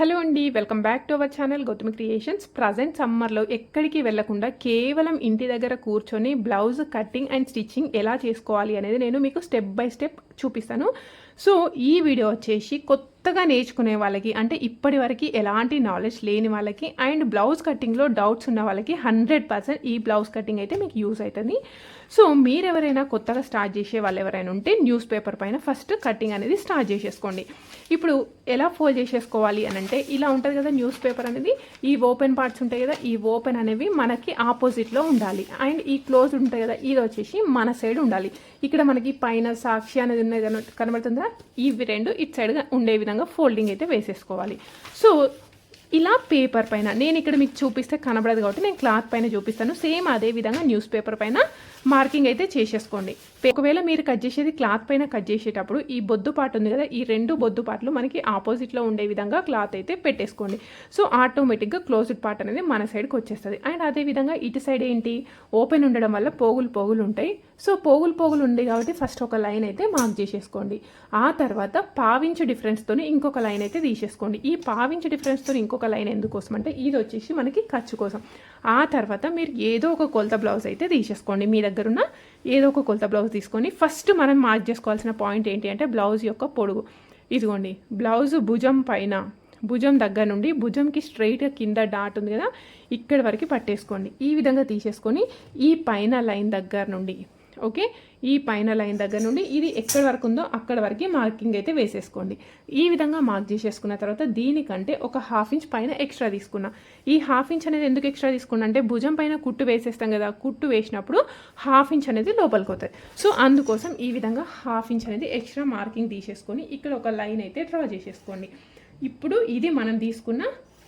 Hello అండి welcome back to our channel Gautami creations. Present సమ్మర్లో ఎక్కడికి వెళ్ళకుండా కేవలం ఇంటి దగ్గర కూర్చొని బ్లౌజ్ కటింగ్ అండ్ స్టిచ్చింగ్ ఎలా చేసుకోవాలి అనేది నేను మీకు స్టెప్ బై స్టెప్ చూపిస్తాను. సో ఈ వీడియో వచ్చేసి కొత్తగా నేర్చుకునే వాళ్ళకి అంటే ఇప్పటి వరకు ఎలాంటి నాలెడ్జ్ లేని వాళ్ళకి అండ్ బ్లౌజ్ కటింగ్లో డౌట్స్ ఉన్న వాళ్ళకి హండ్రెడ్ పర్సెంట్ ఈ బ్లౌజ్ కటింగ్ అయితే మీకు యూస్ అవుతుంది. సో మీరు ఎవరైనా కొత్తగా స్టార్ట్ చేసే వాళ్ళు ఎవరైనా ఉంటే న్యూస్ పేపర్ పైన ఫస్ట్ కటింగ్ అనేది స్టార్ట్ చేసేసుకోండి. ఇప్పుడు ఎలా ఫోల్డ్ చేసేసుకోవాలి అని అంటే ఇలా ఉంటుంది కదా న్యూస్ పేపర్ అనేది ఈ ఓపెన్ పార్ట్స్ ఉంటాయి కదా ఈ ఓపెన్ అనేవి మనకి ఆపోజిట్లో ఉండాలి. అండ్ ఈ క్లోజ్ ఉంటాయి కదా ఇది వచ్చేసి మన సైడ్ ఉండాలి. ఇక్కడ మనకి పైన సాక్షి అనేది ఉన్నది కనబడుతుందా? ఇవి రెండు ఇటు సైడ్గా ఉండే విధంగా ఫోల్డింగ్ అయితే వేసేసుకోవాలి. సో ఇలా పేపర్ పైన నేను ఇక్కడ మీకు చూపిస్తే కనబడదు కాబట్టి నేను క్లాత్ పైన చూపిస్తాను. సేమ్ అదే విధంగా న్యూస్ పేపర్ పైన మార్కింగ్ అయితే చేసేసుకోండి. ఒకవేళ మీరు కట్ చేసేది క్లాత్ పైన కట్ చేసేటప్పుడు ఈ బొద్దు పార్ట్ ఉంది కదా ఈ రెండు బొద్దు పార్ట్లు మనకి ఆపోజిట్లో ఉండే విధంగా క్లాత్ అయితే పెట్టేసుకోండి. సో ఆటోమేటిక్గా క్లోజ్డ్ పార్ట్ అనేది మన సైడ్కి వచ్చేస్తుంది. అండ్ అదే విధంగా ఇటు సైడ్ ఏంటి? ఓపెన్ ఉండడం వల్ల పోగులు పోగులు ఉంటాయి. సో పోగులు పోగులు ఉంది కాబట్టి ఫస్ట్ ఒక లైన్ అయితే మార్క్ చేసేసుకోండి. ఆ తర్వాత పావించు డిఫరెన్స్తో ఇంకొక లైన్ అయితే తీసేసుకోండి. ఈ పావించు డిఫరెన్స్తో ఇంకొక లైన్ ఎందుకోసం అంటే ఇది వచ్చేసి మనకి ఖర్చు కోసం. ఆ తర్వాత మీరు ఏదో ఒక కొలత బ్లౌజ్ అయితే తీసేసుకోండి. మీ దగ్గర ఉన్న ఏదో ఒక కొలత బ్లౌజ్ తీసుకొని ఫస్ట్ మనం మార్క్ చేసుకోవాల్సిన పాయింట్ ఏంటి అంటే బ్లౌజ్ యొక్క పొడుగు. ఇదిగోండి బ్లౌజ్ భుజం పైన భుజం దగ్గర నుండి భుజంకి స్ట్రైట్గా కింద డాట్ ఉంది కదా ఇక్కడి వరకు పట్టేసుకోండి. ఈ విధంగా తీసేసుకొని ఈ పైన లైన్ దగ్గర నుండి ఓకే? ఈ పైన లైన్ దగ్గర నుండి ఇది ఎక్కడి వరకు ఉందో అక్కడ వరకు మార్కింగ్ అయితే వేసేసుకోండి. ఈ విధంగా మార్క్ చేసేసుకున్న తర్వాత దీనికంటే ఒక హాఫ్ ఇంచ్ పైన ఎక్స్ట్రా తీసుకున్నా. ఈ హాఫ్ ఇంచ్ అనేది ఎందుకు ఎక్స్ట్రా తీసుకున్నా అంటే భుజం పైన కుట్టు వేసేస్తాం కదా కుట్టు వేసినప్పుడు హాఫ్ ఇంచ్ అనేది లోపలికి అవుతుంది సో అందుకోసం ఈ విధంగా హాఫ్ ఇంచ్ అనేది ఎక్స్ట్రా మార్కింగ్ తీసేసుకొని ఇక్కడ ఒక లైన్ అయితే డ్రా చేసేసుకోండి. ఇప్పుడు ఇది మనం తీసుకున్న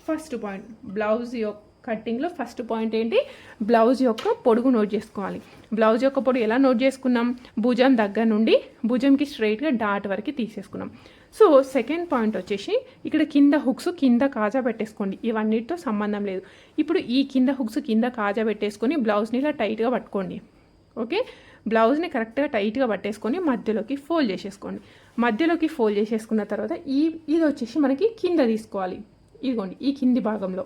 ఫస్ట్ పాయింట్ బ్లౌజ్ యొక్క కట్టింగ్లో ఫస్ట్ పాయింట్ ఏంటి? బ్లౌజ్ యొక్క పొడుగు నోట్ చేసుకోవాలి. బ్లౌజ్ యొక్క పొడుగు ఎలా నోట్ చేసుకున్నాం? భుజం దగ్గర నుండి భుజంకి స్ట్రైట్గా డాట్ వరకు తీసేసుకున్నాం. సో సెకండ్ పాయింట్ వచ్చేసి ఇక్కడ కింద హుక్స్ కింద కాజా పెట్టేసుకోండి. ఇవన్నిటితో సంబంధం లేదు. ఇప్పుడు ఈ కింద హుక్స్ కింద కాజా పెట్టేసుకొని బ్లౌజ్ని ఇలా టైట్గా పట్టుకోండి. ఓకే? బ్లౌజ్ని కరెక్ట్గా టైట్గా పట్టేసుకొని మధ్యలోకి ఫోల్డ్ చేసేసుకోండి. మధ్యలోకి ఫోల్డ్ చేసేసుకున్న తర్వాత ఈ ఇది వచ్చేసి మనకి కింద తీసుకోవాలి. ఇదిగోండి ఈ కింది భాగంలో.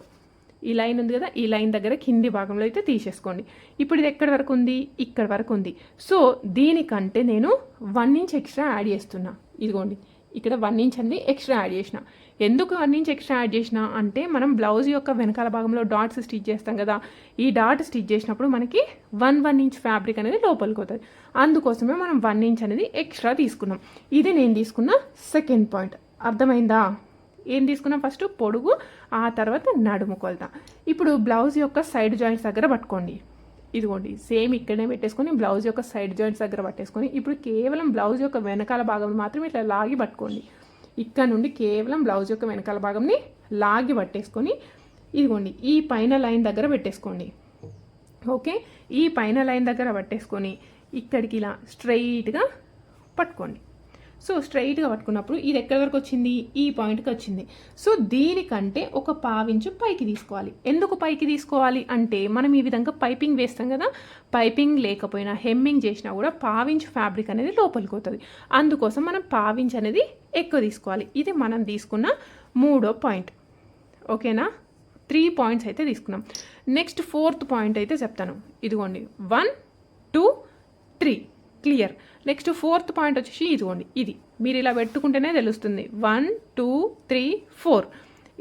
ఈ లైన్ ఉంది కదా ఈ లైన్ దగ్గర కింది భాగంలో అయితే తీసేసుకోండి. ఇప్పుడు ఇది ఎక్కడి వరకు ఉంది? ఇక్కడ వరకు ఉంది. సో దీనికంటే నేను వన్ ఇంచ్ ఎక్స్ట్రా యాడ్ చేస్తున్నా. ఇదిగోండి. ఇక్కడ వన్ ఇంచ్ అనేది ఎక్స్ట్రా యాడ్ చేసిన. ఎందుకు వన్ ఇంచ్ ఎక్స్ట్రా యాడ్ చేసిన? అంటే మనం బ్లౌజ్ యొక్క వెనకాల భాగంలో డాట్స్ స్టిచ్ చేస్తాం కదా ఈ డాట్ స్టిచ్ చేసినప్పుడు మనకి వన్ వన్ ఇంచ్ ఫ్యాబ్రిక్ అనేది లోపలికి అవుతుంది అందుకోసమే మనం వన్ ఇంచ్ అనేది ఎక్స్ట్రా తీసుకున్నాం. ఇది నేను తీసుకున్న సెకండ్ పాయింట్. అర్థమైందా? ఏం తీసుకున్నాం? ఫస్ట్ పొడుగు ఆ తర్వాత నడుము కొలత. ఇప్పుడు బ్లౌజ్ యొక్క సైడ్ జాయింట్స్ దగ్గర పట్టుకోండి. ఇదిగోండి సేమ్ ఇక్కడనే పెట్టేసుకొని బ్లౌజ్ యొక్క సైడ్ జాయింట్స్ దగ్గర పట్టేసుకొని ఇప్పుడు కేవలం బ్లౌజ్ యొక్క వెనకాల భాగం మాత్రం ఇట్లా లాగి పట్టుకోండి. ఇక్కడ నుండి కేవలం బ్లౌజ్ యొక్క వెనకాల భాగంని లాగి పట్టేసుకొని ఇదిగోండి ఈ పైన లైన్ దగ్గర పెట్టేసుకోండి. ఓకే? ఈ పైన లైన్ దగ్గర పట్టేసుకొని ఇక్కడికి ఇలా స్ట్రైట్గా పట్టుకోండి. సో స్ట్రైట్గా పట్టుకున్నప్పుడు ఇది ఎక్కడి వరకు వచ్చింది? ఈ పాయింట్కి వచ్చింది. సో దీనికంటే ఒక పావించు పైకి తీసుకోవాలి. ఎందుకు పైకి తీసుకోవాలి అంటే మనం ఈ విధంగా పైపింగ్ వేస్తాం కదా? పైపింగ్ లేకపోయినా హెమ్మింగ్ చేసినా కూడా పావించు ఫ్యాబ్రిక్ అనేది లోపలికి అవుతుంది అందుకోసం మనం పావించ్ అనేది ఎక్కువ తీసుకోవాలి. ఇది మనం తీసుకున్న మూడో పాయింట్. ఓకేనా? త్రీ పాయింట్స్ అయితే తీసుకున్నాం. నెక్స్ట్ ఫోర్త్ పాయింట్ అయితే చెప్తాను. ఇదిగోండి. One two three. Clear. Next fourth point వచ్చేసి ఇదిగోండి ఇది. మీరు ఇలా పెట్టుకుంటేనే తెలుస్తుంది. One two three four.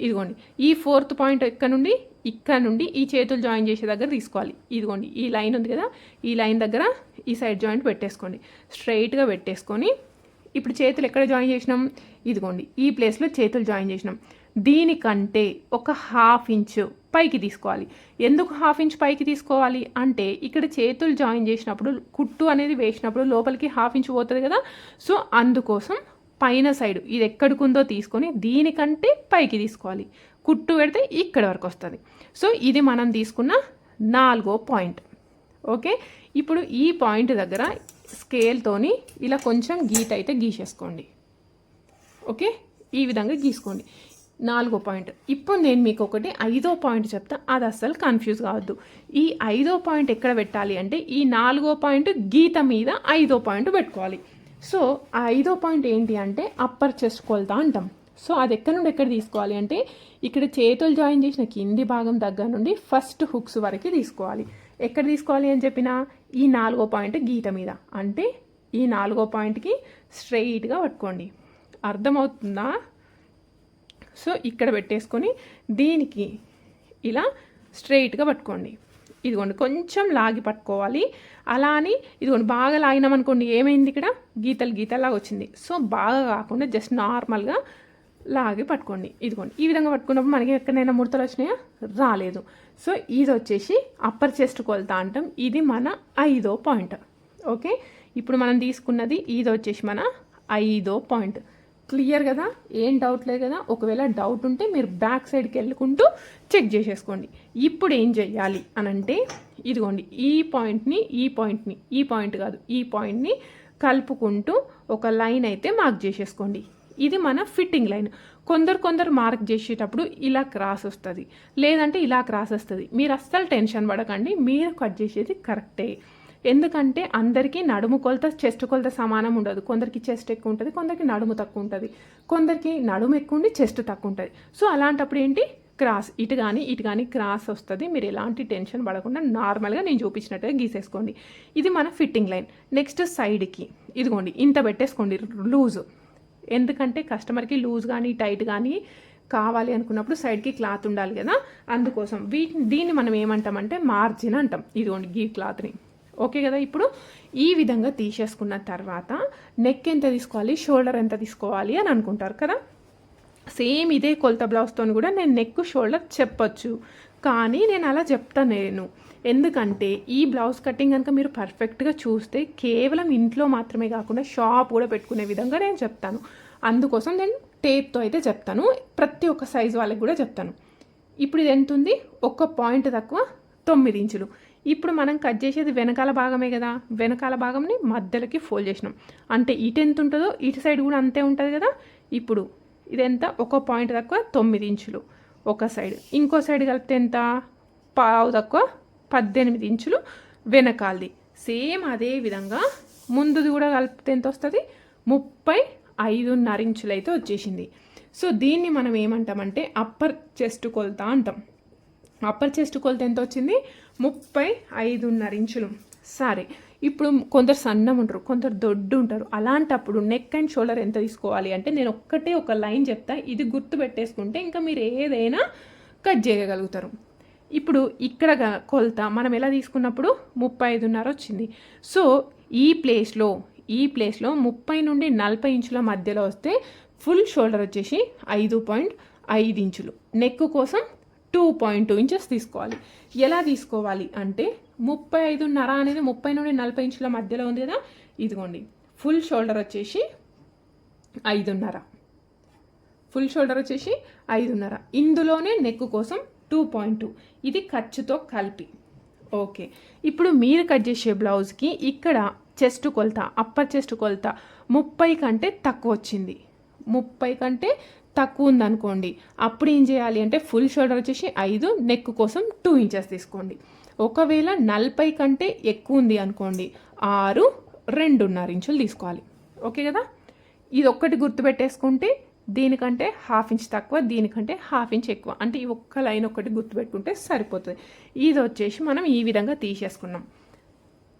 ఇదిగోండి ఈ ఫోర్త్ పాయింట్ ఇక్కడ నుండి? ఇక్కడ నుండి ఈ చేతులు జాయిన్ చేసే దగ్గర తీసుకోవాలి. ఇదిగోండి ఈ లైన్ ఉంది కదా ఈ లైన్ దగ్గర ఈ సైడ్ జాయింట్ పెట్టేసుకోండి. స్ట్రైట్గా పెట్టేసుకొని ఇప్పుడు చేతులు ఎక్కడ జాయిన్ చేసినాం? ఇదిగోండి ఈ ప్లేస్లో చేతులు జాయిన్ చేసినాం. దీనికంటే ఒక హాఫ్ ఇంచు పైకి తీసుకోవాలి. ఎందుకు హాఫ్ ఇంచ్ పైకి తీసుకోవాలి? అంటే ఇక్కడ చేతులు జాయిన్ చేసినప్పుడు కుట్టు అనేది వేసినప్పుడు లోపలికి హాఫ్ ఇంచ్ పోతుంది కదా? సో అందుకోసం పైన సైడ్ ఇది ఎక్కడికుందో తీసుకొని దీనికంటే పైకి తీసుకోవాలి. కుట్టు పెడితే ఇక్కడ వరకు వస్తుంది. సో ఇది మనం తీసుకున్న నాలుగో పాయింట్. ఓకే? ఇప్పుడు ఈ పాయింట్ దగ్గర స్కేల్తోని ఇలా కొంచెం గీత అయితే గీసేసుకోండి. ఓకే? ఈ విధంగా గీసుకోండి. నాలుగో పాయింట్. ఇప్పుడు నేను మీకు ఒకటి ఐదో పాయింట్ చెప్తా అది అస్సలు కన్ఫ్యూజ్ కావద్దు. ఈ ఐదో పాయింట్ ఎక్కడ పెట్టాలి అంటే ఈ నాలుగో పాయింట్ గీత మీద ఐదో పాయింట్ పెట్టుకోవాలి. సో ఆ ఐదో పాయింట్ ఏంటి అంటే అప్పర్ చెస్ట్ కొలత అంటాం. సో అది ఎక్కడి నుండి ఎక్కడ తీసుకోవాలి అంటే ఇక్కడ చేతులు జాయిన్ చేసిన కింది భాగం దగ్గర నుండి ఫస్ట్ హుక్స్ వరకు తీసుకోవాలి. ఎక్కడ తీసుకోవాలి అని చెప్పిన ఈ నాలుగో పాయింట్ గీత మీద. అంటే ఈ నాలుగో పాయింట్కి స్ట్రెయిట్గా పట్టుకోండి. అర్థమవుతుందా? సో ఇక్కడ పెట్టేసుకొని దీనికి ఇలా స్ట్రైట్గా పట్టుకోండి. ఇదిగోండి కొంచెం లాగి పట్టుకోవాలి. అలా అని ఇదిగోండి బాగా లాగినామనుకోండి ఏమైంది ఇక్కడ? గీతలు గీతలాగా వచ్చింది. సో బాగా కాకుండా జస్ట్ నార్మల్గా లాగి పట్టుకోండి. ఇదిగోండి ఈ విధంగా పట్టుకున్నప్పుడు మనకి ఎక్కడైనా ముడతలు వచ్చినాయా? రాలేదు. సో ఇది వచ్చేసి అప్పర్ చెస్ట్ కొలత అంటాం. ఇది మన ఐదో పాయింట్ ఓకే? ఇప్పుడు మనం తీసుకున్నది ఇది వచ్చేసి మన ఐదో పాయింట్ క్లియర్ కదా? ఏం డౌట్ లేదు కదా? ఒకవేళ డౌట్ ఉంటే మీరు బ్యాక్ సైడ్కి వెళ్ళుకుంటూ చెక్ చేసేసుకోండి. ఇప్పుడు ఏం చేయాలి అని అంటే ఇదిగోండి ఈ పాయింట్ని ఈ పాయింట్ని ఈ పాయింట్ కాదు ఈ పాయింట్ని కలుపుకుంటూ ఒక లైన్ అయితే మార్క్ చేసేసుకోండి. ఇది మన ఫిట్టింగ్ లైన్ కొందరు కొందరు మార్క్ చేసేటప్పుడు ఇలా క్రాస్ వస్తుంది. లేదంటే ఇలా క్రాస్ వస్తుంది. మీరు అస్సలు టెన్షన్ పడకండి. మీరు కట్ చేసేది కరెక్టే ఎందుకంటే అందరికీ నడుము కొలత చెస్ట్ కొలత సమానం ఉండదు. కొందరికి చెస్ట్ ఎక్కువ ఉంటుంది కొందరికి నడుము తక్కువ ఉంటుంది. కొందరికి నడుము ఎక్కువ ఉండి చెస్ట్ తక్కువ ఉంటుంది. సో అలాంటప్పుడు ఏంటి? క్రాస్. ఇటు కానీ ఇటు కానీ క్రాస్ వస్తుంది. మీరు ఎలాంటి టెన్షన్ పడకుండా నార్మల్గా నేను చూపించినట్టుగా గీసేసుకోండి. ఇది మన ఫిట్టింగ్ లైన్. నెక్స్ట్ సైడ్కి. ఇదిగోండి ఇంత పెట్టేసుకోండి. లూజు. ఎందుకంటే కస్టమర్కి లూజ్ కానీ టైట్ కానీ కావాలి అనుకున్నప్పుడు సైడ్కి క్లాత్ ఉండాలి కదా. అందుకోసం. వీటిని దీన్ని మనం ఏమంటామంటే మార్జిన్ అంటాం. ఇదిగోండి గీ క్లాత్ని. ఓకే కదా? ఇప్పుడు ఈ విధంగా తీసేసుకున్న తర్వాత నెక్ ఎంత తీసుకోవాలి? షోల్డర్ ఎంత తీసుకోవాలి అని అనుకుంటారు కదా? సేమ్ ఇదే కొలత బ్లౌజ్తో కూడా నేను నెక్ షోల్డర్ చెప్పొచ్చు. కానీ నేను అలా చెప్తాను నేను ఎందుకంటే ఈ బ్లౌజ్ కటింగ్ కనుక మీరు పర్ఫెక్ట్గా చూస్తే కేవలం ఇంట్లో మాత్రమే కాకుండా షాప్ కూడా పెట్టుకునే విధంగా నేను చెప్తాను. అందుకోసం నేను టేప్తో అయితే చెప్తాను. ప్రతి ఒక్క సైజు వాళ్ళకి కూడా చెప్తాను. ఇప్పుడు ఇది ఎంత ఉంది? ఒక్క పాయింట్ తక్కువ తొమ్మిది ఇంచులు. ఇప్పుడు మనం కట్ చేసేది వెనకాల భాగమే కదా. వెనకాల భాగంని మధ్యలోకి ఫోల్డ్ చేసినాం. అంటే ఇటు ఎంత ఉంటుందో ఇటు సైడ్ కూడా అంతే ఉంటుంది కదా. ఇప్పుడు ఇదెంత? ఒక పాయింట్ తక్కువ తొమ్మిది ఇంచులు. ఒక సైడ్ ఇంకో సైడ్ కలిపితే ఎంత? పావు తక్కువ పద్దెనిమిది ఇంచులు వెనకాలది. సేమ్ అదే విధంగా ముందుది కూడా కలిపితే ఎంత వస్తుంది? ముప్పై ఐదున్నర ఇంచులు అయితే వచ్చేసింది. సో దీన్ని మనం ఏమంటామంటే అప్పర్ చెస్ట్ కొలత అంటాం. అప్పర్ చెస్ట్ కొలత ఎంత వచ్చింది? ముప్పై ఐదున్నర ఇంచులు. సరే ఇప్పుడు కొందరు సన్నం ఉంటారు కొందరు దొడ్డు ఉంటారు. అలాంటప్పుడు నెక్ అండ్ షోల్డర్ ఎంత తీసుకోవాలి అంటే నేను ఒక్కటే ఒక లైన్ చెప్తా. ఇది గుర్తు పెట్టేసుకుంటే ఇంకా మీరు ఏదైనా కట్ చేయగలుగుతారు. ఇప్పుడు ఇక్కడ కొలత మనం ఎలా తీసుకున్నప్పుడు? ముప్పై ఐదున్నర వచ్చింది. సో ఈ ప్లేస్లో ఈ ప్లేస్లో ముప్పై నుండి నలభై ఇంచుల మధ్యలో వస్తే ఫుల్ షోల్డర్ వచ్చేసి ఐదు పాయింట్ ఐదు ఇంచులు. నెక్ కోసం టూ పాయింట్ టూ ఇంచెస్ తీసుకోవాలి. ఎలా తీసుకోవాలి అంటే ముప్పై ఐదున్నర అనేది ముప్పై నుండి నలభై ఇంచుల మధ్యలో ఉంది కదా? ఇదిగోండి. ఫుల్ షోల్డర్ వచ్చేసి ఐదున్నర. ఫుల్ షోల్డర్ వచ్చేసి ఐదున్నర. ఇందులోనే నెక్ కోసం టూ పాయింట్ టూ ఇది ఖర్చుతో కలిపి. ఓకే. ఇప్పుడు మీరు కట్ చేసే బ్లౌజ్కి ఇక్కడ చెస్ట్ కొలత అప్పర్ చెస్ట్ కొలత ముప్పై కంటే తక్కువ వచ్చింది. ముప్పై కంటే తక్కువ ఉందనుకోండి. అప్పుడు ఏం చేయాలి అంటే ఫుల్ షోల్డర్ వచ్చేసి ఐదు నెక్ కోసం టూ ఇంచెస్ తీసుకోండి. ఒకవేళ నలభై కంటే ఎక్కువ ఉంది అనుకోండి ఆరు రెండున్నర ఇంచులు తీసుకోవాలి. ఓకే కదా? ఇది ఒక్కటి గుర్తుపెట్టేసుకుంటే దీనికంటే హాఫ్ ఇంచ్ తక్కువ దీనికంటే హాఫ్ ఇంచ్ ఎక్కువ. అంటే ఈ ఒక్క లైన్ ఒకటి గుర్తుపెట్టుకుంటే సరిపోతుంది. ఇది వచ్చేసి మనం ఈ విధంగా తీసేసుకున్నాం.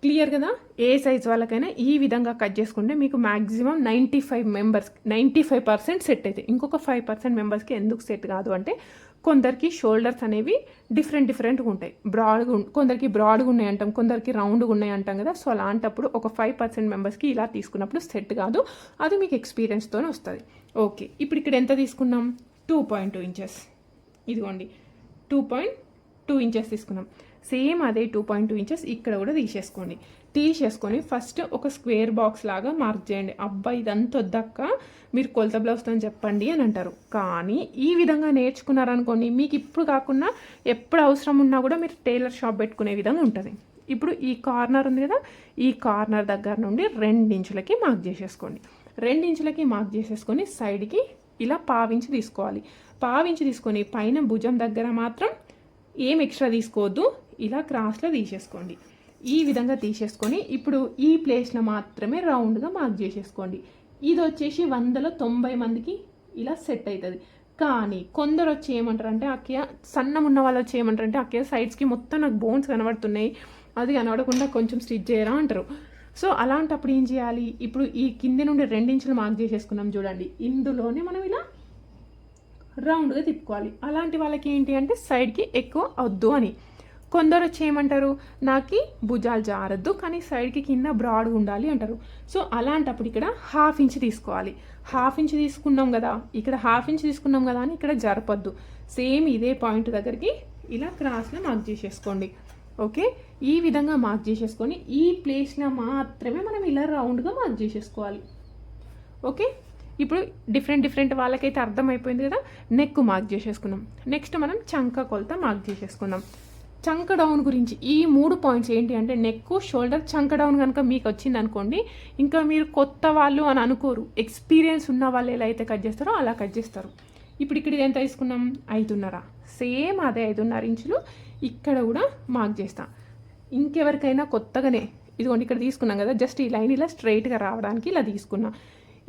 క్లియర్ కదా? ఏ సైజ్ వాళ్ళకైనా ఈ విధంగా కట్ చేసుకుంటే మీకు maximum ninety five members ninety five percent set అవుతాయి ఇంకొక ఫైవ్ పర్సెంట్ మెంబర్స్కి ఎందుకు సెట్ కాదు అంటే కొందరికి షోల్డర్స్ అనేవి డిఫరెంట్ డిఫరెంట్గా ఉంటాయి. బ్రాడ్గా కొందరికి బ్రాడ్గా ఉన్నాయి అంటాం కొందరికి రౌండ్గా ఉన్నాయి అంటాం కదా. సో అలాంటప్పుడు ఒక ఫైవ్ పర్సెంట్ మెంబర్స్కి ఇలా తీసుకున్నప్పుడు సెట్ కాదు. అది మీకు ఎక్స్పీరియన్స్తోనే వస్తుంది. ఓకే. ఇప్పుడు ఇక్కడ ఎంత తీసుకున్నాం? టూ పాయింట్ టూ ఇంచెస్ ఇదిగోండి. టూ పాయింట్ టూ ఇంచెస్ తీసుకున్నాం. సేమ్ అదే టూ పాయింట్ టూ ఇంచెస్ ఇక్కడ కూడా తీసేసుకోండి. తీసేసుకొని ఫస్ట్ ఒక స్క్వేర్ బాక్స్ లాగా మార్క్ చేయండి. అబ్బా ఇదంతా వద్దక్క మీరు కొలత బ్లౌజ్తో చెప్పండి అని అంటారు. కానీ ఈ విధంగా నేర్చుకున్నారనుకోండి మీకు ఇప్పుడు కాకుండా ఎప్పుడు అవసరం ఉన్నా కూడా మీరు టైలర్ షాప్ పెట్టుకునే విధంగా ఉంటుంది. ఇప్పుడు ఈ కార్నర్ ఉంది కదా ఈ కార్నర్ దగ్గర నుండి రెండించులకి మార్క్ చేసేసుకోండి. రెండించులకి మార్క్ చేసేసుకొని సైడ్కి ఇలా పావించి తీసుకోవాలి. పావించి తీసుకొని పైన భుజం దగ్గర మాత్రం ఏం ఎక్స్ట్రా తీసుకోవద్దు. ఇలా క్రాస్లో తీసేసుకోండి. ఈ విధంగా తీసేసుకొని ఇప్పుడు ఈ ప్లేస్లో మాత్రమే రౌండ్గా మార్క్ చేసేసుకోండి. ఇది వచ్చేసి వందలో తొంభై మందికి ఇలా సెట్ అవుతుంది. కానీ కొందరు వచ్చి ఏమంటారు అంటే అక్కయ్య సన్నం ఉన్న వాళ్ళు వచ్చి ఏమంటారు అంటే అక్కయ్య సైడ్స్కి మొత్తం నాకు బోన్స్ కనబడుతున్నాయి. అది కనబడకుండా కొంచెం స్టిచ్ చేయరా అంటారు. సో అలాంటప్పుడు ఏం చేయాలి? ఇప్పుడు ఈ కింది నుండి రెండించులు మార్క్ చేసేసుకున్నాం చూడండి. ఇందులోనే మనం ఇలా రౌండ్గా తిప్పుకోవాలి. అలాంటి వాళ్ళకి ఏంటి అంటే సైడ్కి ఎక్కువ వద్దు అని. కొందరు వచ్చి ఏమంటారు నాకు భుజాలు జారద్దు కానీ సైడ్కి కింద బ్రాడ్గా ఉండాలి అంటారు. సో అలాంటప్పుడు ఇక్కడ హాఫ్ ఇంచ్ తీసుకోవాలి. హాఫ్ ఇంచ్ తీసుకున్నాం కదా ఇక్కడ హాఫ్ ఇంచ్ తీసుకున్నాం కదా అని ఇక్కడ జరపద్దు. సేమ్ ఇదే పాయింట్ దగ్గరికి ఇలా క్రాస్లో మార్క్ చేసేసుకోండి. ఓకే? ఈ విధంగా మార్క్ చేసేసుకొని ఈ ప్లేస్లో మాత్రమే మనం ఇలా రౌండ్గా మార్క్ చేసేసుకోవాలి. ఓకే? ఇప్పుడు డిఫరెంట్ డిఫరెంట్ వాళ్ళకైతే అర్థమైపోయింది కదా నెక్ మార్క్ చేసేసుకున్నాం. నెక్స్ట్ మనం చంక కొలత మార్క్ చేసేసుకుందాం. చంక డౌన్ గురించి ఈ మూడు పాయింట్స్ ఏంటి అంటే నెక్ షోల్డర్ చంక డౌన్ కనుక మీకు వచ్చింది అనుకోండి ఇంకా మీరు కొత్త వాళ్ళు అని అనుకోరు. ఎక్స్పీరియన్స్ ఉన్న వాళ్ళు ఎలా అయితే కట్ చేస్తారో అలా కట్ చేస్తారు. ఇప్పుడు ఇక్కడ ఎంత తీసుకున్నాం? ఐదున్నర. సేమ్ అదే ఐదున్నర ఇంచులు ఇక్కడ కూడా మార్క్ చేస్తాం. ఇంకెవరికైనా కొత్తగానే ఇదిగోండి ఇక్కడ తీసుకున్నాం కదా జస్ట్ ఈ లైన్ ఇలా స్ట్రైట్గా రావడానికి ఇలా తీసుకున్నాం.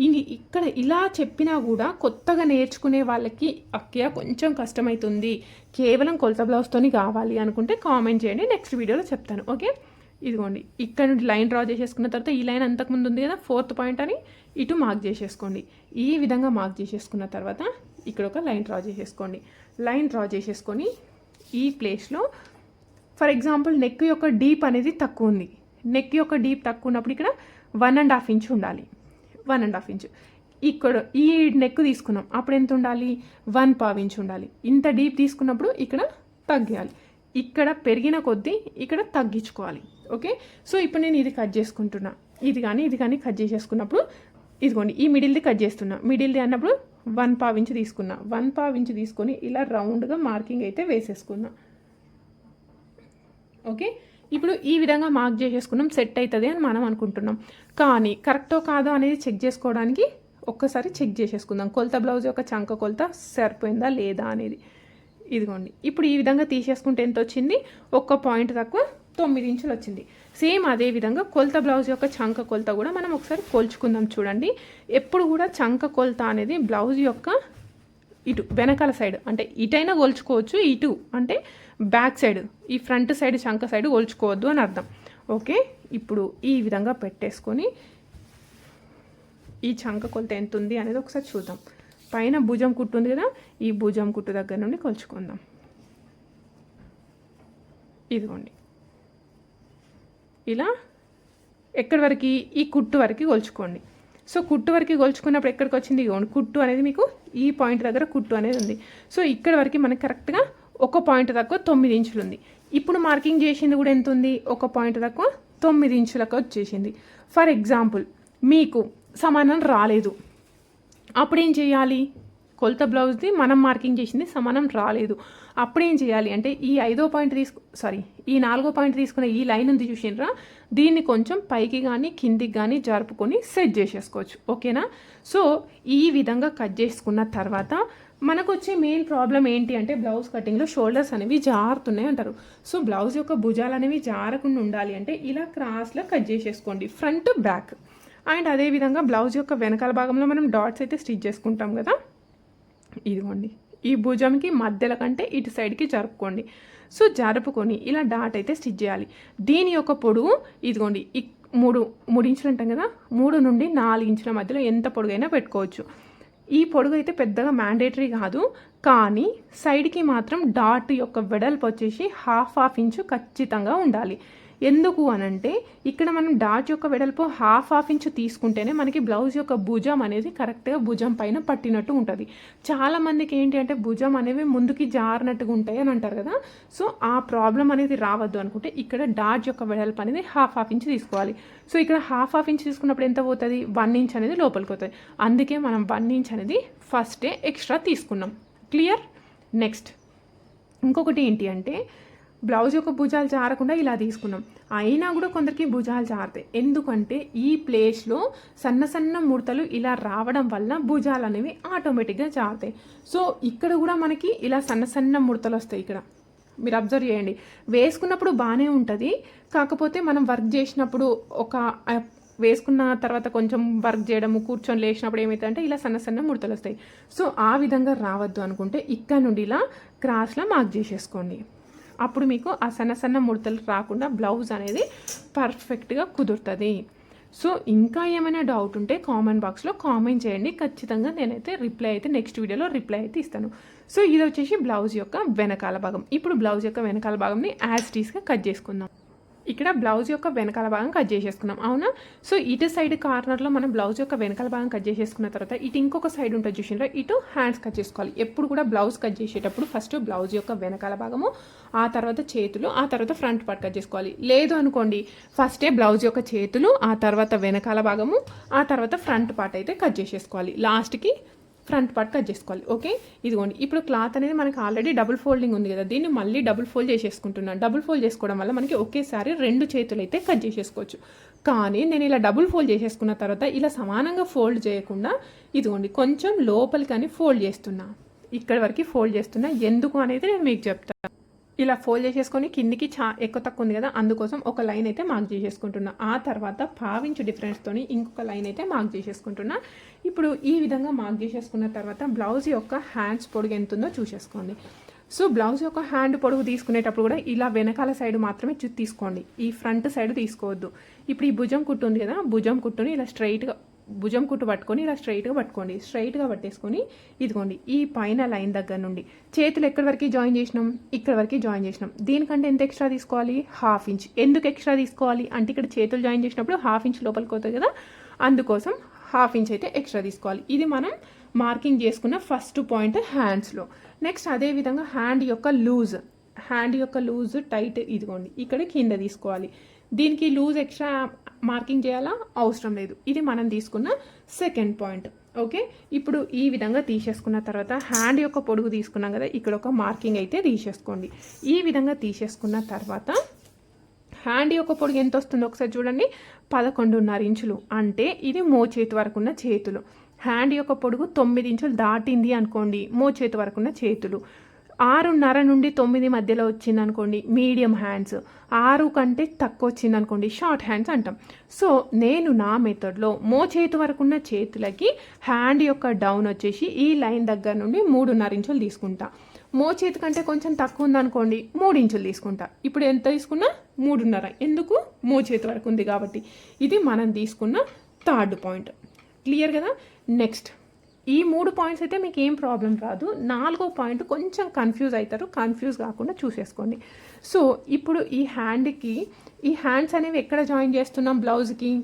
ఇది ఇక్కడ ఇలా చెప్పినా కూడా కొత్తగా నేర్చుకునే వాళ్ళకి అక్కయ్య కొంచెం కష్టమవుతుంది కేవలం కొలత బ్లౌజ్తోని కావాలి అనుకుంటే కామెంట్ చేయండి. నెక్స్ట్ వీడియోలో చెప్తాను. ఓకే ఇదిగోండి. ఇక్కడ నుండి లైన్ డ్రా చేసేసుకున్న తర్వాత ఈ లైన్ అంతకుముందు ఉంది కదా ఫోర్త్ పాయింట్ అని ఇటు మార్క్ చేసేసుకోండి. ఈ విధంగా మార్క్ చేసేసుకున్న తర్వాత ఇక్కడ ఒక లైన్ డ్రా చేసేసుకోండి. లైన్ డ్రా చేసేసుకొని ఈ ప్లేస్లో ఫర్ ఎగ్జాంపుల్ నెక్ యొక్క డీప్ అనేది తక్కువ ఉంది. నెక్ యొక్క డీప్ తక్కువ ఉన్నప్పుడు ఇక్కడ వన్ అండ్ హాఫ్ ఇంచ్ ఉండాలి. One and half inch. ఇక్కడ ఈ నెక్ తీసుకున్నాం. అప్పుడు ఎంత ఉండాలి? వన్ పావు ఇంచ్ ఉండాలి. ఇంత డీప్ తీసుకున్నప్పుడు ఇక్కడ తగ్గాలి ఇక్కడ పెరిగిన కొద్దీ ఇక్కడ తగ్గించుకోవాలి. ఓకే? సో ఇప్పుడు నేను ఇది కట్ చేసుకుంటున్నా. ఇది కానీ ఇది కానీ కట్ చేసేసుకున్నప్పుడు ఇదిగోండి ఈ మిడిల్ది కట్ చేస్తున్నా. మిడిల్ది అన్నప్పుడు వన్ పావు ఇంచ్ తీసుకున్నా. వన్ పావు ఇంచ్ తీసుకొని ఇలా రౌండ్గా మార్కింగ్ అయితే వేసేసుకున్నా. ఓకే? ఇప్పుడు ఈ విధంగా మార్క్ చేసేసుకున్నాం సెట్ అవుతుంది అని మనం అనుకుంటున్నాం. కానీ కరెక్టో కాదో అనేది చెక్ చేసుకోవడానికి ఒక్కసారి చెక్ చేసేసుకుందాం. కొలత బ్లౌజ్ యొక్క చంక కొలత సరిపోయిందా లేదా అనేది. ఇదిగోండి. ఇప్పుడు ఈ విధంగా తీసేసుకుంటే ఎంత వచ్చింది? ఒక్క పాయింట్ తక్కువ తొమ్మిది ఇంచులు వచ్చింది. సేమ్ అదే విధంగా కొలత బ్లౌజ్ యొక్క చంక కొలత కూడా మనం ఒకసారి కొలుచుకుందాం చూడండి. ఎప్పుడు కూడా చంక కొలత అనేది బ్లౌజ్ యొక్క ఇటు వెనకాల సైడ్ అంటే ఇటైనా కొలుచుకోవచ్చు ఇటు అంటే బ్యాక్ సైడ్ ఈ ఫ్రంట్ సైడ్ చంక సైడ్ కొలుచుకోవద్దు అని అర్థం. ఓకే? ఇప్పుడు ఈ విధంగా పెట్టేసుకొని ఈ చంక కొలత ఎంత ఉంది అనేది ఒకసారి చూద్దాం. పైన భుజం కుట్టు ఉంది కదా ఈ భుజం కుట్టు దగ్గర నుండి కొలుచుకుందాం. ఇదిగోండి. ఇలా ఎక్కడి వరకు? ఈ కుట్టు వరకు కొలుచుకోండి. సో కుట్టు వరకు కొలుచుకున్నప్పుడు ఎక్కడికి వచ్చింది? ఇదిగోండి కుట్టు అనేది మీకు ఈ పాయింట్ దగ్గర కుట్టు అనేది ఉంది. సో ఇక్కడ వరకు మనకి కరెక్ట్గా ఒక పాయింట్ తక్కువ తొమ్మిది ఇంచులు ఉంది ఇప్పుడు మార్కింగ్ చేసింది కూడా ఎంత ఉంది ఒక పాయింట్ తక్కువ తొమ్మిది ఇంచులకు వచ్చేసింది. ఫర్ ఎగ్జాంపుల్ మీకు సమానం రాలేదు. అప్పుడు ఏం చేయాలి? కొలత బ్లౌజ్ది మనం మార్కింగ్ చేసింది సమానం రాలేదు. అప్పుడేం చేయాలి అంటే ఈ ఐదో పాయింట్ తీసుకు సారీ ఈ నాలుగో పాయింట్ తీసుకున్న ఈ లైన్ ఉంది చూసినరా దీన్ని కొంచెం పైకి కానీ కిందికి కానీ జరుపుకొని సెట్ చేసేసుకోవచ్చు. ఓకేనా? సో ఈ విధంగా కట్ చేసుకున్న తర్వాత మనకు వచ్చే మెయిన్ ప్రాబ్లం ఏంటి అంటే బ్లౌజ్ కటింగ్లో షోల్డర్స్ అనేవి జారుతున్నాయి అంటారు. సో బ్లౌజ్ యొక్క భుజాలు అనేవి జారకుండా ఉండాలి అంటే ఇలా క్రాస్లో కట్ చేసేసుకోండి ఫ్రంట్ బ్యాక్. అండ్ అదేవిధంగా బ్లౌజ్ యొక్క వెనకాల భాగంలో మనం డాట్స్ అయితే స్టిచ్ చేసుకుంటాం కదా? ఇదిగోండి. ఈ భుజంకి మధ్యలో కంటే ఇటు సైడ్కి జరుపుకోండి. సో జరుపుకొని ఇలా డాట్ అయితే స్టిచ్ చేయాలి. దీని యొక్క పొడుగు ఇదిగోండి ఇక్- మూడు మూడు ఇంచులు అంటాం కదా మూడు నుండి నాలుగు ఇంచుల మధ్యలో ఎంత పొడుగైనా పెట్టుకోవచ్చు. ఈ పొడుగు అయితే పెద్దగా మ్యాండేటరీ కాదు కానీ సైడ్కి మాత్రం డాట్ యొక్క వెడల్పు వచ్చేసి హాఫ్ హాఫ్ ఇంచు ఖచ్చితంగా ఉండాలి. ఎందుకు అనంటే ఇక్కడ మనం డాట్ యొక్క వెడల్పు హాఫ్ హాఫ్ ఇంచు తీసుకుంటేనే మనకి బ్లౌజ్ యొక్క భుజం అనేది కరెక్ట్గా భుజం పైన పట్టినట్టు ఉంటుంది. చాలామందికి ఏంటి అంటే భుజం అనేవి ముందుకి జారినట్టుగా ఉంటాయి అని అంటారు కదా. సో ఆ ప్రాబ్లం అనేది రావద్దు అనుకుంటే ఇక్కడ డాట్ యొక్క వెడల్పు అనేది హాఫ్ హాఫ్ ఇంచ్ తీసుకోవాలి. సో ఇక్కడ హాఫ్ హాఫ్ ఇంచ్ తీసుకున్నప్పుడు ఎంత పోతుంది? వన్ ఇంచ్ అనేది లోపలికి పోతుంది. అందుకే మనం వన్ ఇంచ్ అనేది ఫస్టే ఎక్స్ట్రా తీసుకున్నాం. క్లియర్? నెక్స్ట్. ఇంకొకటి ఏంటి అంటే బ్లౌజ్ యొక్క భుజాలు జారకుండా ఇలా తీసుకున్నాం. అయినా కూడా కొందరికి భుజాలు జారుతాయి. ఎందుకంటే ఈ ప్లేస్లో సన్న సన్న ముడతలు ఇలా రావడం వల్ల భుజాలు అనేవి ఆటోమేటిక్గా జారుతాయి. సో ఇక్కడ కూడా మనకి ఇలా సన్న సన్న ముడతలు వస్తాయి ఇక్కడ. మీరు అబ్జర్వ్ చేయండి. వేసుకున్నప్పుడు బాగానే ఉంటుంది. కాకపోతే మనం వర్క్ చేసినప్పుడు ఒక వేసుకున్న తర్వాత కొంచెం వర్క్ చేయడము కూర్చొని లేచినప్పుడు ఏమవుతుందంటే ఇలా సన్న సన్న ముడతలు వస్తాయి. సో ఆ విధంగా రావద్దు అనుకుంటే ఇక్కడ నుండి ఇలా క్రాస్లో మార్క్ చేసేసుకోండి. అప్పుడు మీకు ఆ సన్న సన్న ముడతలు రాకుండా బ్లౌజ్ అనేది పర్ఫెక్ట్గా కుదురుతుంది. సో ఇంకా ఏమైనా డౌట్ ఉంటే కామెంట్ బాక్స్లో కామెంట్ చేయండి. ఖచ్చితంగా నేనైతే రిప్లై అయితే నెక్స్ట్ వీడియోలో రిప్లై అయితే ఇస్తాను. సో ఇది వచ్చేసి బ్లౌజ్ యొక్క వెనకాల భాగం. ఇప్పుడు బ్లౌజ్ యొక్క వెనకాల భాగంని యాజ్ టీస్గా కట్ చేసుకుందాం. ఇక్కడ బ్లౌజ్ యొక్క వెనకాల భాగం కట్ చేసేసుకున్నాం అవునా? సో ఇటు సైడ్ కార్నర్లో మనం బ్లౌజ్ యొక్క వెనకాల భాగం కట్ చేసేసుకున్న తర్వాత ఇటు ఇంకొక సైడ్ ఉంటుంది చూసినారా ఇటు హ్యాండ్స్ కట్ చేసుకోవాలి. ఎప్పుడు కూడా బ్లౌజ్ కట్ చేసేటప్పుడు ఫస్ట్ బ్లౌజ్ యొక్క వెనకాల భాగము ఆ తర్వాత చేతులు ఆ తర్వాత ఫ్రంట్ పార్ట్ కట్ చేసుకోవాలి. లేదు అనుకోండి ఫస్టే బ్లౌజ్ యొక్క చేతులు ఆ తర్వాత వెనకాల భాగము ఆ తర్వాత ఫ్రంట్ పార్ట్ అయితే కట్ చేసేసుకోవాలి. లాస్ట్కి ఫ్రంట్ పార్ట్ కట్ చేసుకోవాలి ఓకే? ఇదిగోండి ఇప్పుడు క్లాత్ అనేది మనకి ఆల్రెడీ డబుల్ ఫోల్డింగ్ ఉంది కదా దీన్ని మళ్ళీ డబుల్ ఫోల్డ్ చేసేసుకుంటున్నాను. డబుల్ ఫోల్డ్ చేసుకోవడం వల్ల మనకి ఒకేసారి రెండు చేతులు అయితే కట్ చేసేసుకోవచ్చు. కానీ నేను ఇలా డబుల్ ఫోల్డ్ చేసేసుకున్న తర్వాత ఇలా సమానంగా ఫోల్డ్ చేయకుండా ఇదిగోండి కొంచెం లోపలికని ఫోల్డ్ చేస్తున్నా. ఇక్కడ వరకు ఫోల్డ్ చేస్తున్నా. ఎందుకు అనేది నేను మీకు చెప్తాను ఇలా ఫోల్డ్ చేసేసుకొని కిందికి చా ఎక్కువ తక్కువ ఉంది కదా అందుకోసం ఒక లైన్ అయితే మార్క్ చేసేసుకుంటున్నా. ఆ తర్వాత పావించు డిఫరెన్స్తోని ఇంకొక లైన్ అయితే మార్క్ చేసేసుకుంటున్నా. ఇప్పుడు ఈ విధంగా మార్క్ చేసేసుకున్న తర్వాత బ్లౌజ్ యొక్క హ్యాండ్స్ పొడుగు ఎంత ఉందో చూసేసుకోండి. సో బ్లౌజ్ యొక్క హ్యాండ్ పొడుగు తీసుకునేటప్పుడు కూడా ఇలా వెనకాల సైడ్ మాత్రమే చూ తీసుకోండి. ఈ ఫ్రంట్ సైడ్ తీసుకోవద్దు. ఇప్పుడు ఈ భుజం కుట్టు ఉంది కదా భుజం కుట్టుని ఇలా స్ట్రైట్గా భుజం కుట్టు పట్టుకొని ఇలా స్ట్రైట్గా పట్టుకోండి. స్ట్రైట్గా పట్టేసుకొని ఇదిగోండి ఈ పైన లైన్ దగ్గర నుండి. చేతులు ఎక్కడి వరకు జాయిన్ చేసినాం? ఇక్కడ వరకు జాయిన్ చేసినాం. దీనికంటే ఎంత ఎక్స్ట్రా తీసుకోవాలి? హాఫ్ ఇంచ్ ఎందుకు ఎక్స్ట్రా తీసుకోవాలి? అంటే ఇక్కడ చేతులు జాయిన్ చేసినప్పుడు హాఫ్ ఇంచ్ లోపలికి పోతుంది కదా? అందుకోసం హాఫ్ ఇంచ్ అయితే ఎక్స్ట్రా తీసుకోవాలి. ఇది మనం మార్కింగ్ చేసుకున్న ఫస్ట్ పాయింట్ హ్యాండ్స్లో నెక్స్ట్ అదే విధంగా హ్యాండ్ యొక్క లూజ్ హ్యాండ్ యొక్క లూజ్ టైట్ ఇదిగోండి ఇక్కడ కింద తీసుకోవాలి. దీనికి లూజ్ ఎక్స్ట్రా మార్కింగ్ చేయాలా? అవసరం లేదు. ఇది మనం తీసుకున్న సెకండ్ పాయింట్ ఓకే ఇప్పుడు ఈ విధంగా తీసేసుకున్న తర్వాత హ్యాండ్ యొక్క పొడుగు తీసుకున్నాం కదా ఇక్కడ ఒక మార్కింగ్ అయితే తీసేసుకోండి. ఈ విధంగా తీసేసుకున్న తర్వాత హ్యాండ్ యొక్క పొడుగు ఎంత వస్తుందో ఒకసారి చూడండి. పదకొండున్నర ఇంచులు. అంటే ఇది మో చేతి వరకు ఉన్న చేతులు. హ్యాండ్ యొక్క పొడుగు తొమ్మిది ఇంచులు దాటింది అనుకోండి మోచేతి వరకు ఉన్న చేతులు. ఆరున్నర నుండి తొమ్మిది మధ్యలో వచ్చింది అనుకోండి మీడియం హ్యాండ్స్. ఆరు కంటే తక్కువ వచ్చింది అనుకోండి షార్ట్ హ్యాండ్స్ అంటాం. సో నేను నా మెథడ్లో మో చేతి వరకు ఉన్న చేతులకి హ్యాండ్ యొక్క డౌన్ వచ్చేసి ఈ లైన్ దగ్గర నుండి మూడున్నర ఇంచులు తీసుకుంటా. మో చేతి కంటే కొంచెం తక్కువ ఉందనుకోండి మూడు ఇంచులు తీసుకుంటా. ఇప్పుడు ఎంత తీసుకున్నా? మూడున్నర. ఎందుకు? మో చేతి వరకు ఉంది కాబట్టి. ఇది మనం తీసుకున్న థర్డ్ పాయింట్. క్లియర్ కదా? నెక్స్ట్. ఈ మూడు పాయింట్స్ అయితే మీకు ఏం ప్రాబ్లం రాదు. నాలుగో పాయింట్ కొంచెం కన్ఫ్యూజ్ అవుతారు. కన్ఫ్యూజ్ కాకుండా చూసేసుకోండి. సో ఇప్పుడు ఈ హ్యాండ్కి ఈ హ్యాండ్స్ అనేవి ఎక్కడ జాయిన్ చేస్తున్నాం? బ్లౌజ్కి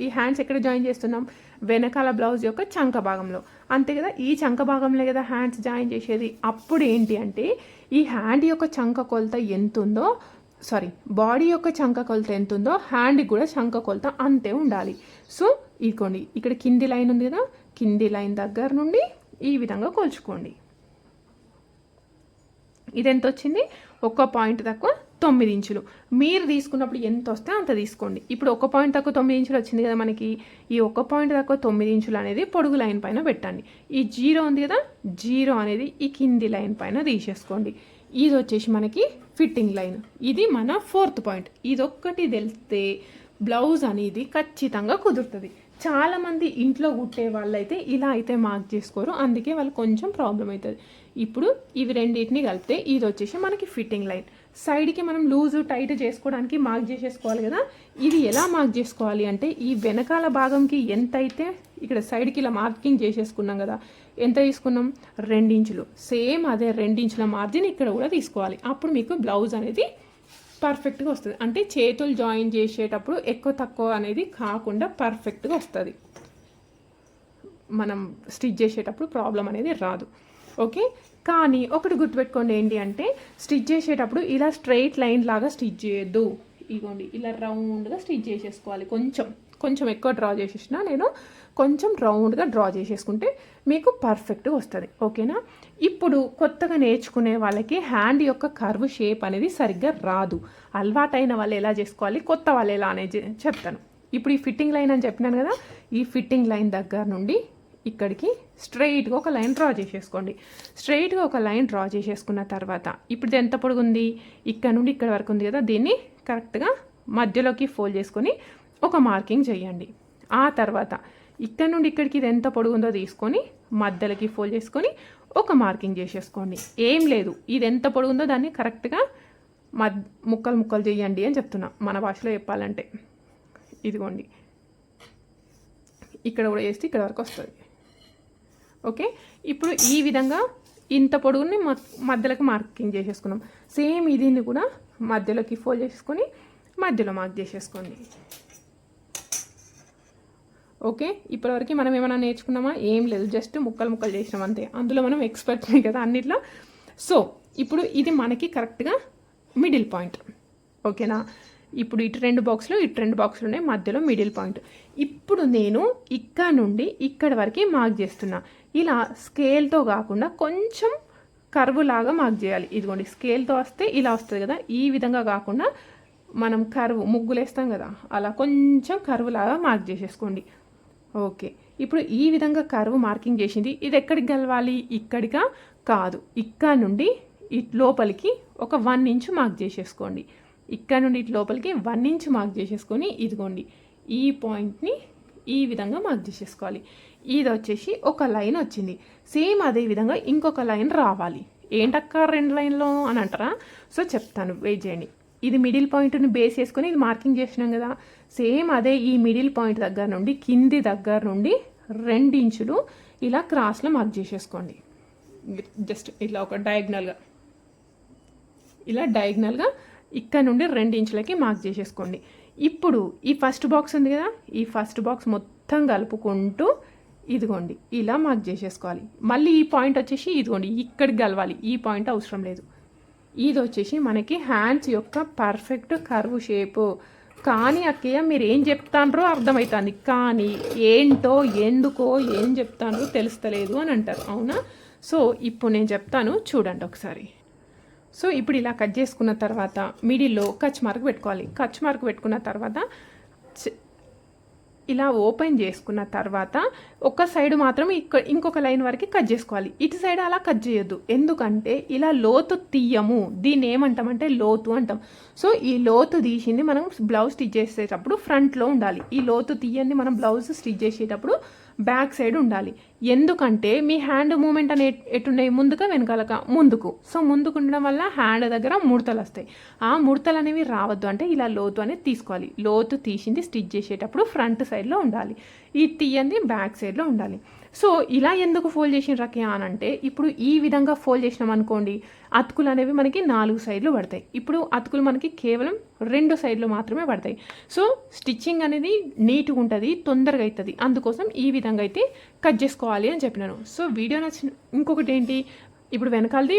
ఈ హ్యాండ్స్ ఎక్కడ జాయిన్ చేస్తున్నాం? వెనకాల బ్లౌజ్ యొక్క చంక భాగంలో. అంతే కదా? ఈ చంక భాగంలో కదా హ్యాండ్స్ జాయిన్ చేసేది. అప్పుడు ఏంటి అంటే ఈ హ్యాండ్ యొక్క చంక కొలత ఎంత ఉందో సారీ బాడీ యొక్క చంక కొలత ఎంత ఉందో హ్యాండ్కి కూడా చంక కొలత అంతే ఉండాలి. సో ఇదిగోండి. ఇక్కడ కింది లైన్ ఉంది కదా? కింది లైన్ దగ్గర నుండి ఈ విధంగా కొలుచుకోండి. ఇది ఎంత వచ్చింది ఒక్క పాయింట్ తక్కువ తొమ్మిది ఇంచులు. మీరు తీసుకున్నప్పుడు ఎంత వస్తే అంత తీసుకోండి. ఇప్పుడు ఒక పాయింట్ తక్కువ తొమ్మిది ఇంచులు వచ్చింది కదా మనకి. ఈ ఒక్క పాయింట్ తక్కువ తొమ్మిది ఇంచులు అనేది పొడుగు లైన్ పైన పెట్టండి. ఈ జీరో ఉంది కదా జీరో అనేది ఈ కింది లైన్ పైన తీసేసుకోండి. ఇది వచ్చేసి మనకి ఫిట్టింగ్ లైన్. ఇది మన ఫోర్త్ పాయింట్. ఇదొక్కటి తెలిస్తే బ్లౌజ్ అనేది ఖచ్చితంగా కుదురుతుంది. చాలామంది ఇంట్లో కుట్టే వాళ్ళైతే ఇలా అయితే మార్క్ చేసుకోరు. అందుకే వాళ్ళు కొంచెం ప్రాబ్లం అవుతుంది ఇప్పుడు ఇవి రెండింటిని కలిపితే ఇది వచ్చేసి మనకి ఫిట్టింగ్ లైన్ సైడ్కి మనం లూజు టైట్ చేసుకోవడానికి మార్క్ చేసేసుకోవాలి కదా. ఇది ఎలా మార్క్ చేసుకోవాలి అంటే ఈ వెనకాల భాగంకి ఎంత అయితే ఇక్కడ సైడ్కి ఇలా మార్కింగ్ చేసేసుకున్నాం కదా ఎంత తీసుకున్నాం? రెండించులు. సేమ్ అదే రెండించుల మార్జిన్ ఇక్కడ కూడా తీసుకోవాలి. అప్పుడు మీకు బ్లౌజ్ అనేది పర్ఫెక్ట్గా వస్తుంది. అంటే చేతులు జాయిన్ చేసేటప్పుడు ఎక్కువ తక్కువ అనేది కాకుండా పర్ఫెక్ట్గా వస్తుంది. మనం స్టిచ్ చేసేటప్పుడు ప్రాబ్లం అనేది రాదు. ఓకే కానీ ఒకటి గుర్తుపెట్టుకోండి ఏంటి అంటే స్టిచ్ చేసేటప్పుడు ఇలా స్ట్రైట్ లైన్ లాగా స్టిచ్ చేయొద్దు. ఇగోండి ఇలా రౌండ్గా స్టిచ్ చేసేసుకోవాలి. కొంచెం కొంచెం ఎక్కువ డ్రా చేసేసిన నేను కొంచెం రౌండ్గా డ్రా చేసేసుకుంటే మీకు పర్ఫెక్ట్గా వస్తుంది. ఓకేనా? ఇప్పుడు కొత్తగా నేర్చుకునే వాళ్ళకి హ్యాండ్ యొక్క కర్వ్ షేప్ అనేది సరిగ్గా రాదు. అలవాటైన వాళ్ళు ఎలా చేసుకోవాలి? కొత్త వాళ్ళు ఎలా అనేది చెప్తాను. ఇప్పుడు ఈ ఫిట్టింగ్ లైన్ అని చెప్పినాను కదా ఈ ఫిట్టింగ్ లైన్ దగ్గర నుండి ఇక్కడికి స్ట్రైట్గా ఒక లైన్ డ్రా చేసేసుకోండి. స్ట్రైట్గా ఒక లైన్ డ్రా చేసేసుకున్న తర్వాత ఇప్పుడు ఎంత పొడుగు ఉంది ఇక్కడ నుండి ఇక్కడ వరకు ఉంది కదా దీన్ని కరెక్ట్గా మధ్యలోకి ఫోల్డ్ చేసుకొని ఒక మార్కింగ్ చేయండి. ఆ తర్వాత ఇక్కడ నుండి ఇక్కడికి ఇది ఎంత పొడుగుందో తీసుకొని మధ్యలోకి ఫోల్డ్ చేసుకొని ఒక మార్కింగ్ చేసేసుకోండి. ఏం లేదు. ఇది ఎంత పొడుగుందో దాన్ని కరెక్ట్గా మద్ ముక్కలు ముక్కలు చేయండి అని చెప్తున్నా. మన భాషలో చెప్పాలంటే. ఇదిగోండి. ఇక్కడ కూడా చేస్తే ఇక్కడ వరకు వస్తుంది. ఓకే? ఇప్పుడు ఈ విధంగా ఇంత పొడుగుని మధ్యలోకి మార్కింగ్ చేసేసుకున్నాం. సేమ్ ఇదిని కూడా మధ్యలోకి ఫోల్డ్ చేసుకొని మధ్యలో మార్క్ చేసేసుకోండి. ఓకే? ఇప్పటివరకు మనం ఏమైనా నేర్చుకున్నామా? ఏం లేదు. జస్ట్ ముక్కలు ముక్కలు చేసినాం అంతే. అందులో మనం ఎక్స్పర్ట్ కదా అన్నిట్లో. సో ఇప్పుడు ఇది మనకి కరెక్ట్గా మిడిల్ పాయింట్. ఓకేనా? ఇప్పుడు ఇటు రెండు బాక్సులు ఇటు రెండు బాక్సులు ఉన్నాయి. మధ్యలో మిడిల్ పాయింట్. ఇప్పుడు నేను ఇక్కడ నుండి ఇక్కడ వరకు మార్క్ చేస్తున్నా. ఇలా స్కేల్తో కాకుండా కొంచెం కర్వ్ లాగా మార్క్ చేయాలి. ఇదిగోండి స్కేల్తో వస్తే ఇలా వస్తుంది కదా. ఈ విధంగా కాకుండా మనం కర్వ్ ముగ్గులు వేస్తాం కదా. అలా కొంచెం కర్వ్ లాగా మార్క్ చేసేసుకోండి. ఓకే. ఇప్పుడు ఈ విధంగా కర్వ్ మార్కింగ్ చేసింది. ఇది ఎక్కడికి గెలవాలి ఇక్కడిగా కాదు. ఇక్కడ నుండి ఇటు లోపలికి ఒక వన్ ఇంచ్ మార్క్ చేసేసుకోండి. ఇక్కడ నుండి ఇటు లోపలికి వన్ ఇంచ్ మార్క్ చేసేసుకొని ఇదిగోండి. ఈ పాయింట్ని ఈ విధంగా మార్క్ చేసేసుకోవాలి. ఇది వచ్చేసి ఒక లైన్ వచ్చింది. సేమ్ అదే విధంగా ఇంకొక లైన్ రావాలి. ఏంటక్క రెండు లైన్లో అని అంటారా? సో చెప్తాను. వెయిట్ చేయండి. ఇది మిడిల్ పాయింట్ని బేస్ చేసుకొని ఇది మార్కింగ్ చేసినాం కదా. సేమ్ అదే ఈ మిడిల్ పాయింట్ దగ్గర నుండి కింది దగ్గర నుండి రెండు ఇంచులు ఇలా క్రాస్లో మార్క్ చేసేసుకోండి. జస్ట్ ఇలా ఒక డయాగ్నల్గా ఇలా డయాగ్నల్గా ఇక్కడ నుండి రెండు ఇంచులకి మార్క్ చేసేసుకోండి. ఇప్పుడు ఈ ఫస్ట్ బాక్స్ ఉంది కదా ఈ ఫస్ట్ బాక్స్ మొత్తం కలుపుకుంటూ ఇదిగోండి ఇలా మార్క్ చేసేసుకోవాలి. మళ్ళీ ఈ పాయింట్ వచ్చేసి ఇదిగోండి ఇక్కడికి కలవాలి. ఈ పాయింట్ అవసరం లేదు. ఇది వచ్చేసి మనకి హ్యాండ్స్ యొక్క పర్ఫెక్ట్ కర్వ్ షేపు. కానీ అక్కయ్య మీరు ఏం చెప్తాండ్రో అర్థమవుతుంది కానీ ఏంటో ఎందుకో ఏం చెప్తాండ్రో తెలుస్తలేదు అని అంటారు. అవునా? సో ఇప్పుడు నేను చెప్తాను. చూడండి ఒకసారి. సో ఇప్పుడు ఇలా కట్ చేసుకున్న తర్వాత మిడిల్లో కచ్ మార్క్ పెట్టుకోవాలి. కచ్ మార్క్ పెట్టుకున్న తర్వాత ఇలా ఓపెన్ చేసుకున్న తర్వాత ఒక సైడ్ మాత్రం ఇంకొక లైన్ వరకు కట్ చేసుకోవాలి. ఇటు సైడ్ అలా కట్ చేయొద్దు. ఎందుకంటే ఇలా లోతు తీయము. దీన్ని ఏమంటామంటే లోతు అంటాం. సో ఈ లోతు తీసింది మనం బ్లౌజ్ స్టిచ్ చేసేటప్పుడు ఫ్రంట్లో ఉండాలి. ఈ లోతు తీయండి మనం బ్లౌజ్ స్టిచ్ చేసేటప్పుడు బ్యాక్ సైడ్ ఉండాలి. ఎందుకంటే మీ హ్యాండ్ మూమెంట్ అనే ఎటున్నాయి ముందుగా వెనకాలక ముందుకు. సో ముందుకు ఉండడం వల్ల హ్యాండ్ దగ్గర ముడతలు వస్తాయి. ఆ ముడతలు అనేవి రావద్దు అంటే ఇలా లోతు అనేది తీసుకోవాలి. లోతు తీసింది స్టిచ్ చేసేటప్పుడు ఫ్రంట్ సైడ్లో ఉండాలి. ఈ తీయంది బ్యాక్ సైడ్లో ఉండాలి. సో ఇలా ఎందుకు ఫోల్డ్ చేసిన రకయా అని అంటే ఇప్పుడు ఈ విధంగా ఫోల్డ్ చేసినాం అనుకోండి అతుకులు అనేవి మనకి నాలుగు సైడ్లు పడతాయి. ఇప్పుడు అతుకులు మనకి కేవలం రెండు సైడ్లు మాత్రమే పడతాయి. సో స్టిచ్చింగ్ అనేది నీట్గా ఉంటుంది తొందరగా అవుతుంది అందుకోసం ఈ విధంగా అయితే కట్ చేసుకోవాలి అని చెప్పినాను. సో వీడియో నచ్చిన ఇంకొకటి ఏంటి? ఇప్పుడు వెనకాలది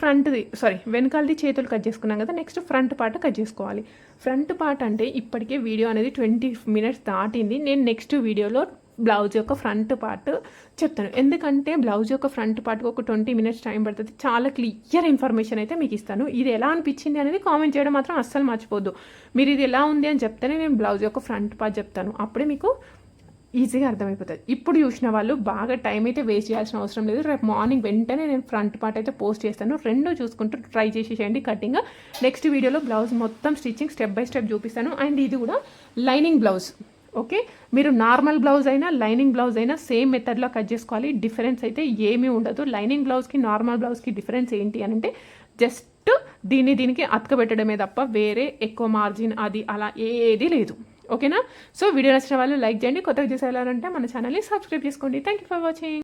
ఫ్రంట్ది సారీ వెనకాలది చేతులు కట్ చేసుకున్నాం కదా నెక్స్ట్ ఫ్రంట్ పార్ట్ కట్ చేసుకోవాలి. ఫ్రంట్ పార్ట్ అంటే ఇప్పటికే వీడియో అనేది ట్వంటీ మినిట్స్ దాటింది. నేను నెక్స్ట్ వీడియోలో బ్లౌజ్ యొక్క ఫ్రంట్ పార్ట్ చెప్తాను. ఎందుకంటే బ్లౌజ్ యొక్క ఫ్రంట్ పార్ట్కి ఒక ట్వంటీ మినిట్స్ టైం పడుతుంది. చాలా క్లియర్ ఇన్ఫర్మేషన్ అయితే మీకు ఇస్తాను. ఇది ఎలా అనిపించింది అనేది కామెంట్ చేయడం మాత్రం అస్సలు మర్చిపోద్దు మీరు ఇది ఎలా ఉంది అని చెప్తేనే నేను బ్లౌజ్ యొక్క ఫ్రంట్ పార్ట్ చెప్తాను. అప్పుడే మీకు ఈజీగా అర్థమైపోతుంది. ఇప్పుడు చూసిన వాళ్ళు బాగా టైం అయితే వేస్ట్ చేయాల్సిన అవసరం లేదు. రేపు మార్నింగ్ వెంటనే నేను ఫ్రంట్ పార్ట్ అయితే పోస్ట్ చేస్తాను. రెండు చూసుకుంటూ ట్రై చేసేసేయండి కటింగ్. నెక్స్ట్ వీడియోలో బ్లౌజ్ మొత్తం స్టిచ్చింగ్ స్టెప్ బై స్టెప్ చూపిస్తాను. అండ్ ఇది కూడా లైనింగ్ బ్లౌజ్. ఓకే? మీరు నార్మల్ బ్లౌజ్ అయినా లైనింగ్ బ్లౌజ్ అయినా సేమ్ మెథడ్లో కట్ చేసుకోవాలి. డిఫరెన్స్ అయితే ఏమీ ఉండదు. లైనింగ్ బ్లౌజ్కి నార్మల్ బ్లౌజ్కి డిఫరెన్స్ ఏంటి అని అంటే జస్ట్ దీన్ని దీనికి అతకబెట్టడమే తప్ప వేరే ఎక్కువ మార్జిన్ అది అలా ఏది లేదు. ఓకేనా? సో వీడియో నచ్చిన వాళ్ళు లైక్ చేయండి. కొత్తగా చూసేయాలంటే మన ఛానల్ని సబ్స్క్రైబ్ చేసుకోండి. Thank you for watching.